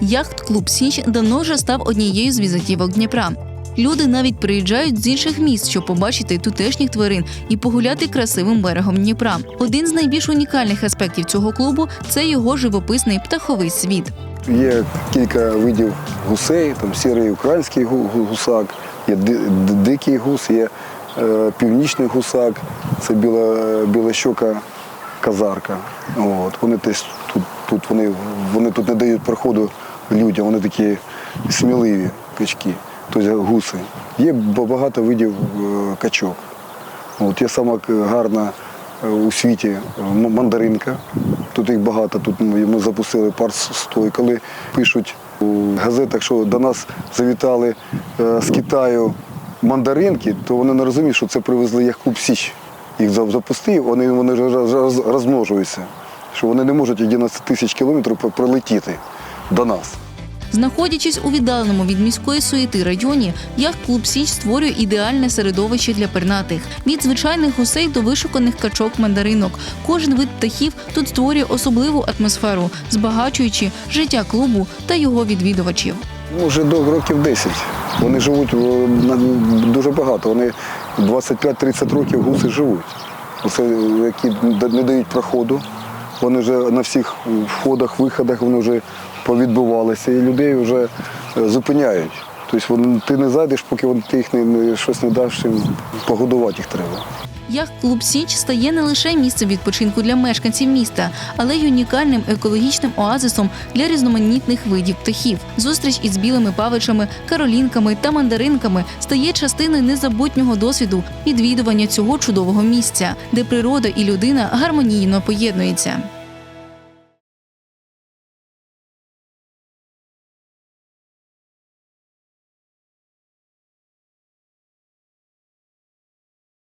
Яхт-клуб Січ давно вже став однією з візитівок Дніпра. Люди навіть приїжджають з інших міст, щоб побачити тутешніх тварин і погуляти красивим берегом Дніпра. Один з найбільш унікальних аспектів цього клубу це його живописний птаховий світ. Є кілька видів гусей, там сірий український гу- гу- гусак, є ди- ди- дикий гус, є е, північний гусак, це біла, білощока казарка. От. Вони теж тут, тут вони, вони тут не дають проходу людям, вони такі сміливі качки, тобто гуси. Є багато видів е, качок. От є сама гарна е, у світі е, мандаринка. Тут їх багато. Тут ми запустили пар 100. І коли пишуть у газетах, що до нас завітали з Китаю мандаринки, то вони не розуміють, що це привезли як клуб Січ. Їх за- запустив, вони, вони розмножуються. Що вони не можуть 11 тисяч кілометрів пр- пролетіти до нас. Знаходячись у віддаленому від міської суєти районі, яхт-клуб Січ створює ідеальне середовище для пернатих від звичайних гусей до вишуканих качок мандаринок. Кожен вид птахів тут створює особливу атмосферу, збагачуючи життя клубу та його відвідувачів. Ну, вже до років 10. Вони живуть е, дуже багато. Вони 25-30 років гуси живуть. Оце, які не дають проходу. Вони вже на всіх входах, виходах вони вже повідбувалися і людей вже е, зупиняють. Тобто вони, ти не зайдеш, поки вони- ти їх не, не- щось не даш, погодувати їх треба. Яхт-клуб Січ стає не лише місцем відпочинку для мешканців міста, але й унікальним екологічним оазисом для різноманітних видів птахів. Зустріч із білими павичами, каролінками та мандаринками стає частиною незабутнього досвіду відвідування цього чудового місця, де природа і людина гармонійно поєднуються.